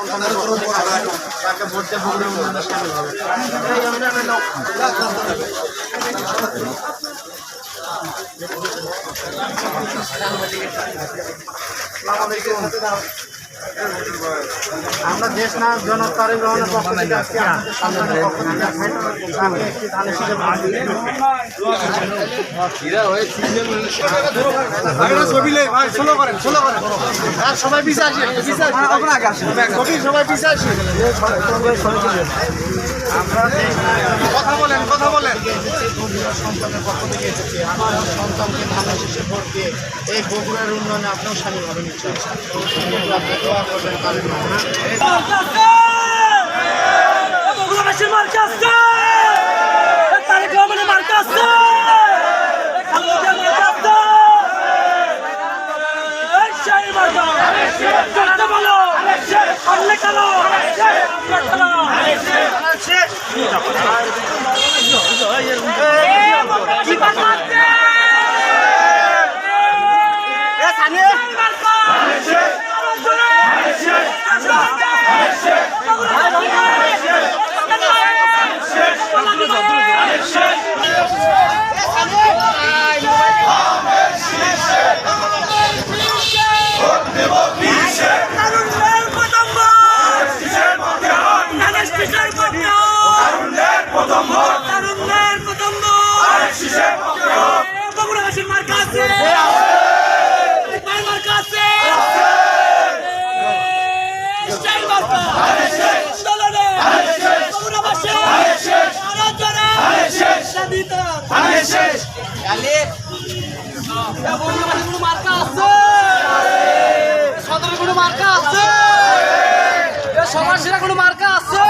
থেকে আবার তাকে এই আমরা দেশ না জনতার গ্রহণের পক্ষ থেকে আজকে আপনাদের পক্ষ থেকে আমি একটি ধানের শীষে ভাগ সবাই পিছিয়ে আসে পিছিয়ে আসি সবাই পিছিয়ে আসে আমরা কথা বলেন কথা বলেন। সন্তানের পক্ষ থেকে এসেছি। আমার সন্তানকে ধান শেষে ভোট দিয়ে এই বগুড়ার উন্নয়নে আপনিও সামিল হবেন ইচ্ছা আপনি দোয়া বাংলাদেশের মার্কা আছে তারেক রহমানের মার্কা আছে খালেদা মার্কা আছে এই সেই মার্কা করতে বলো করলে খেলো আমরা খেলো কি মার্কা আছে এ সানি মার্কা তারুণ্যের পতঙ্গ ধানের শীষের পতঙ্গ তারুণ্যের পতঙ্গ বগুড়াবাসীর মার্কা আছে মার্কা আছে সেই মার্কা চলনে বগুড়াবাসী আরও জোরে স্বাধীনতা গালি বগুড়াবাসীর কোনো মার্কা আছে? সদরের কোনো মার্কা আছে? এ সমাজসেরা কোনো মার্কা আছে?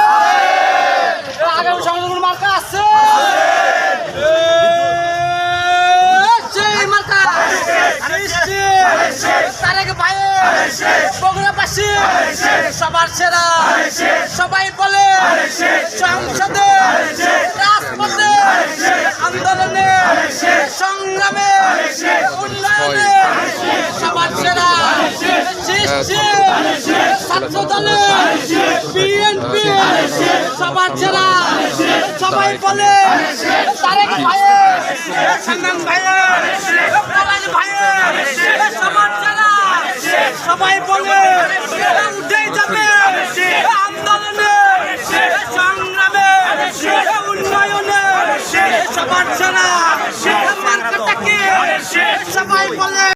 আগামী সমাজের কোনো মার্কা আছে? সবার সেরা, সবাই বলে সংসদে রাজপথে আন্দোলনে সংগ্রামে উন্নয়নে সবার সেরা সৃষ্টি ছাত্র দলে বিএনপি সবার সেরা সবাই বলে। সবাই বলে। যাবে। আন্দোলনে। সংগ্রামে। উন্নয়নে। সেরা মার্কাটাকে সবাই বলে।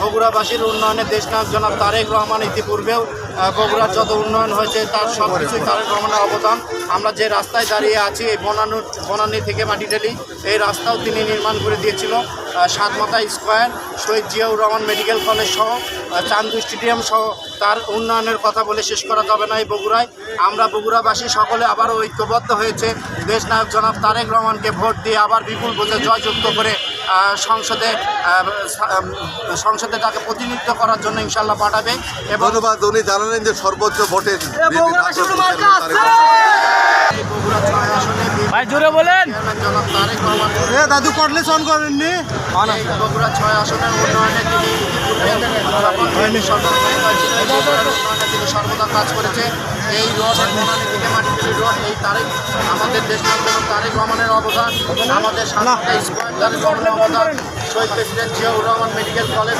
বগুড়াবাসীর উন্নয়নে দেশনায়ক জনাব তারেক রহমান ইতিপূর্বেও বগুড়ার যত উন্নয়ন হয়েছে, তার সব কিছুই তারেক রহমানের অবদান। আমরা যে রাস্তায় দাঁড়িয়ে আছি, এই বনানুর বনানী থেকে মাটিডেলি এই রাস্তাও তিনি নির্মাণ করে দিয়েছিল। Satmatha square, Shaheed Ziaur Rahman medical college সহ চান্দু স্টেডিয়াম সহ তার উন্নয়নের কথা বলে শেষ করা যাবে না এই বগুড়ায়। আমরা বগুড়াবাসী সকলে আবারও ঐক্যবদ্ধ হয়েছে। দেশ নায়ক জনাব তারেক রহমানকে ভোট দিয়ে আবার বিপুল ভোটে জয়যুক্ত করে সংসদে সংসদে তাকে প্রতিনিধিত্ব করার জন্য ইনশাল্লাহ পাঠাবে এবং ধন্যবাদ উনি জানালেন যে সর্বোচ্চ ভোটের বগুড়া ভাই জোরে বলেন। এ দাদু করলে সন করেননি? বগুড়া ছয় আসনের উন্নয়নে তিনি সর্বদা কাজ করেছে। এই রোড থেকে মাটিগুলি রোড এই তারেক আমাদের দেশের তারেক রহমানের অবদান আমাদের স্কোয়ার অবদান। Shaheed president Ziaur Rahman medical college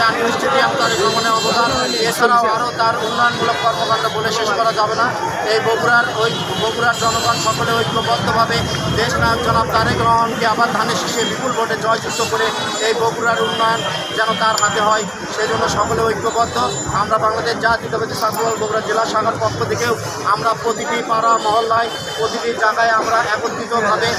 চাকরি স্টেডিয়াম তারেক রহমানের অবদান। এছাড়াও আরও তার উন্নয়নমূলক কর্মকাণ্ড বলে শেষ করা যাবে না। এই বগুড়ার ওই বগুড়ার জনগণ সকলে ঐক্যবদ্ধভাবে দেশ নায়ক জনাব তারেক রহমানকে আবার ধানের শীষে বিপুল ভোটে জয়যুক্ত করে এই বগুড়ার উন্নয়ন যেন তার হাতে হয় সেই জন্য সকলে ঐক্যবদ্ধ। আমরা বাংলাদেশ জাতীয়তাবাদী ছাত্রদল বগুড়া জেলা শাখার পক্ষ থেকেও আমরা প্রতিটি পাড়া মহল্লায় প্রতিটি জায়গায় আমরা একত্রিতভাবে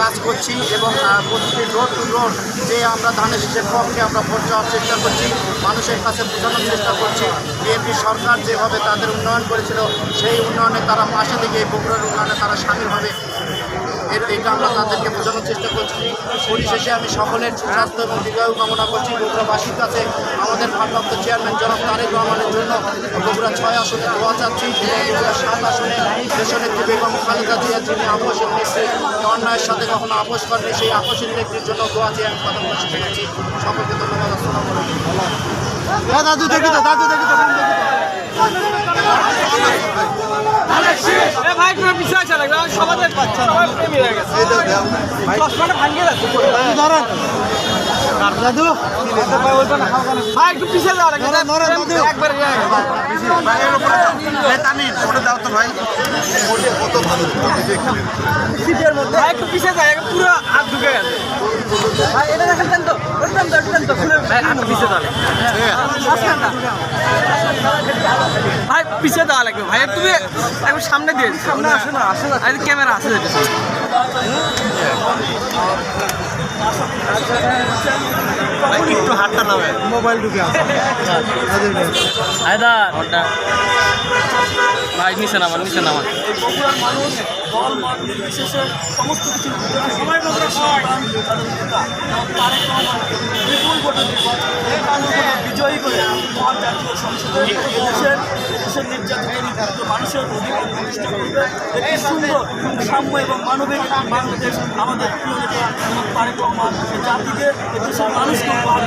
কাজ করছি এবং প্রতিটি রোড টু যে আমরা ধানের শীষের পক্ষে আমরা ভোট চাওয়ার চেষ্টা করছি, মানুষের কাছে বোঝানোর চেষ্টা করছি। বিএনপি সরকার যেভাবে তাদের উন্নয়ন করেছিল, সেই উন্নয়নে তারা পাশে থেকে বগুড়ার উন্নয়নে তারা সামিল হবে। এটা আমরা তাদেরকে বোঝানোর চেষ্টা করছি। পরিশেষে আমি সকলের সুস্বাস্থ্য এবং দীর্ঘায়ু কামনা করছি। বগুড়াবাসীর কাছে আমাদের ভারপ্রাপ্ত চেয়ারম্যান জনাব তারেক রহমানের জন্য বগুড়া ছয় আসনে দোয়া চাচ্ছি। বগুড়া সাত আসনে দেশনেত্রী বেগম খালেদা জিয়া, যিনি আপোষের নেত্রী অন্যায়ের সাথে কখনো আপোষ করেনি সেই আপোষের নেত্রীর জন্য দোয়া চেয়ে আমি কথা বলে শেষ সকলকে ধন্যবাদ, আসসালামু দাদু দেখি তো, দাদু দেখি তো। পুরো। হাত ঢুকে গেছে। ভাই এটা দেখেন তো। ওইটাম তো ওইটাম তো। খুলে ভাই একটু পিছিয়ে লাগবে ভাই পিছিয়ে দেওয়া লাগবে। ভাই তুমি একবার সামনে দিয়ে সামনে আসে না আসে না। ক্যামেরা আসে যেটা একটু হাতটা নামে। মোবাইল ঢুকে আছে। ভাই নিচে নামান নিচে নামান মানুষ দল, মত নির্বিশেষে সমস্ত কিছু তারেক বিপুল ভোটে বিজয়ী করে মহান জাতীয় সংসদে এদেশের এদেশের নির্যাতিত, নিপীড়িত মানুষের অধিকার প্রতিষ্ঠা করবে। একটি সুন্দর, সাম্য এবং মানবিক বাংলাদেশ আমাদের প্রিয় নেতা তারেক রহমান জাতিকে, এদেশের মানুষকে উপহার